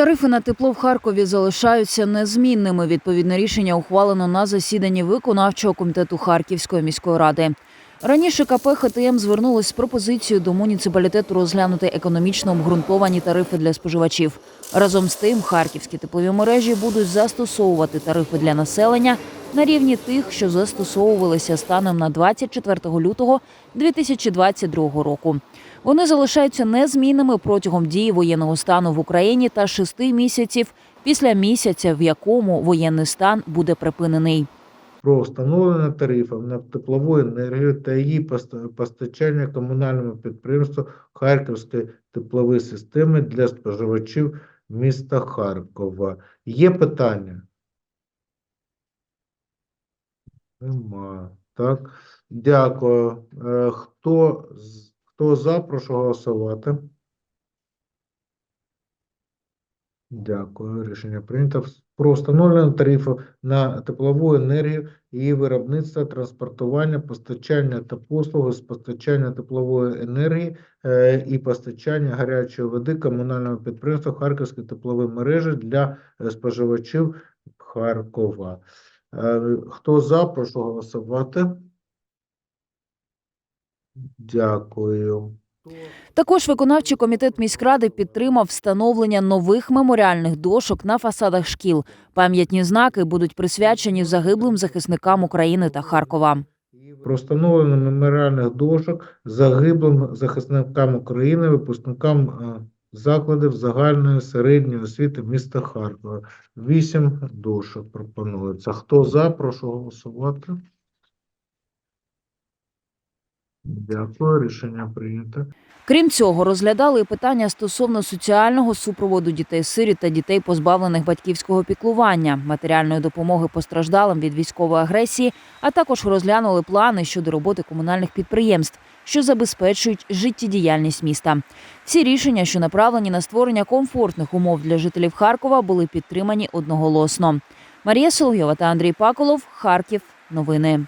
Тарифи на тепло в Харкові залишаються незмінними. Відповідне рішення ухвалено на засіданні виконавчого комітету Харківської міської ради. Раніше КП ХТМ звернулось з пропозицією до муніципалітету розглянути економічно обґрунтовані тарифи для споживачів. Разом з тим, харківські теплові мережі будуть застосовувати тарифи для населення на рівні тих, що застосовувалися станом на 24 лютого 2022 року. Вони залишаються незмінними протягом дії воєнного стану в Україні та шести місяців після місяця, в якому воєнний стан буде припинений. про встановлення тарифів на теплову енергію та її пост- постачання комунальному підприємству Харківської теплової системи для споживачів міста Харкова. Є питання? Нема. Так, дякую. Е, Хто, хто за, прошу голосувати. Дякую. Рішення прийнято. Про встановлення тарифів на теплову енергію, її виробництво, транспортування, постачання та послуги з постачання теплової енергії е, і постачання гарячої води комунального підприємства Харківської теплової мережі для е, споживачів Харкова. Е, Хто за, прошу голосувати. Дякую. Також виконавчий комітет міськради підтримав встановлення нових меморіальних дошок на фасадах шкіл. Пам'ятні знаки будуть присвячені загиблим захисникам України та Харкова. про встановлення меморіальних дошок загиблим захисникам України, випускникам е, закладів загальної середньої освіти міста Харкова. Вісім дошок пропонується. Хто за, прошу голосувати. Дякую, рішення прийнято. Крім цього, розглядали питання стосовно соціального супроводу дітей сиріт та дітей, позбавлених батьківського піклування, матеріальної допомоги постраждалим від військової агресії, а також розглянули плани щодо роботи комунальних підприємств, що забезпечують життєдіяльність міста. Всі рішення, що направлені на створення комфортних умов для жителів Харкова, були підтримані одноголосно. Марія Соловйова та Андрій Паколов. Харків. Новини.